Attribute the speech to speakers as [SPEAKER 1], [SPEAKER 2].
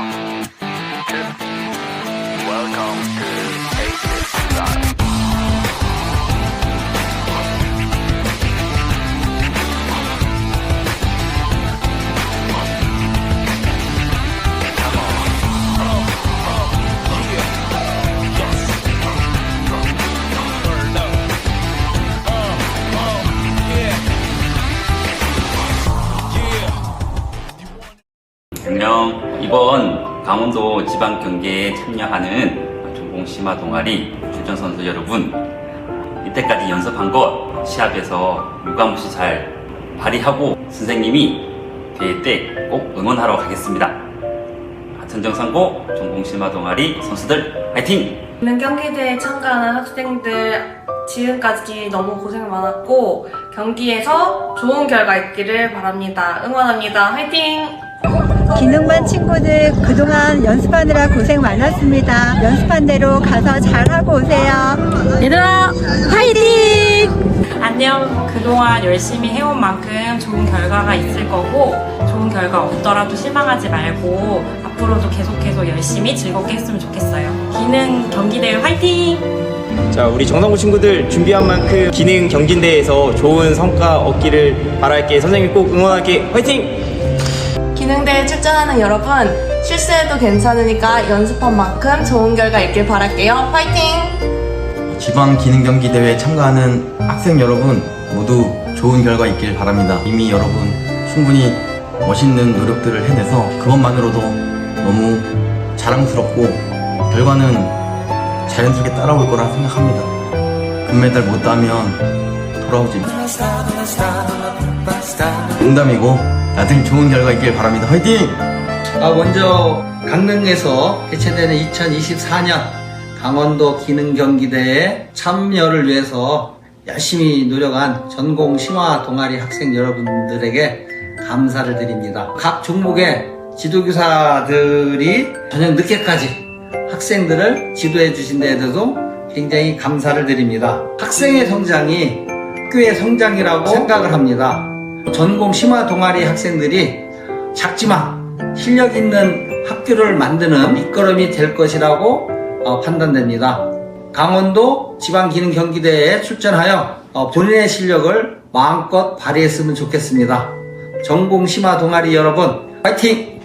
[SPEAKER 1] Rock. 이번 강원도 지방 경기에 참여하는 전공 심화 동아리 출전 선수 여러분 이때까지 연습한 것 시합에서 유감없이 잘 발휘하고 선생님이 대회 때 꼭 응원하러 가겠습니다. 하천정상고 전공 심화 동아리 선수들 화이팅!
[SPEAKER 2] 있는 경기대에 참가하는 학생들 지금까지 너무 고생 많았고 경기에서 좋은 결과 있기를 바랍니다. 응원합니다. 화이팅!
[SPEAKER 3] 기능반 친구들 그동안 연습하느라 고생 많았습니다. 연습한 대로 가서 잘하고 오세요.
[SPEAKER 2] 얘들아 화이팅!
[SPEAKER 4] 안녕. 그동안 열심히 해온 만큼 좋은 결과가 있을 거고, 좋은 결과 없더라도 실망하지 말고, 앞으로도 계속해서 열심히 즐겁게 했으면 좋겠어요. 기능 경기대회 화이팅!
[SPEAKER 5] 자, 우리 정상고 친구들 준비한 만큼 기능 경진대회에서 좋은 성과 얻기를 바랄게. 선생님 꼭 응원할게. 화이팅!
[SPEAKER 2] 기능대회 출전하는 여러분 실수해도 괜찮으니까 연습한 만큼 좋은 결과 있길 바랄게요. 화이팅!
[SPEAKER 6] 지방 기능 경기 대회에 참가하는 학생 여러분 모두 좋은 결과 있길 바랍니다. 이미 여러분 충분히 멋있는 노력들을 해내서 그것만으로도 너무 자랑스럽고 결과는 자연스럽게 따라올 거라 생각합니다. 금메달 못 따면 돌아오지. 농담이고 다들 좋은 결과 있길 바랍니다. 화이팅!
[SPEAKER 7] 아, 먼저 강릉에서 개최되는 2024년 강원도 기능경기대회 참여를 위해서 열심히 노력한 전공 심화 동아리 학생 여러분들에게 감사를 드립니다. 각 종목의 지도교사들이 저녁 늦게까지 학생들을 지도해 주신 데에 대해서 굉장히 감사를 드립니다. 학생의 성장이 학교의 성장이라고 생각을 합니다. 전공 심화 동아리 학생들이 작지만 실력 있는 학교를 만드는 밑거름이 될 것이라고 어, 판단됩니다. 강원도 지방기능경기대회에 출전하여 어, 본인의 실력을 마음껏 발휘했으면 좋겠습니다. 전공 심화 동아리 여러분, 화이팅!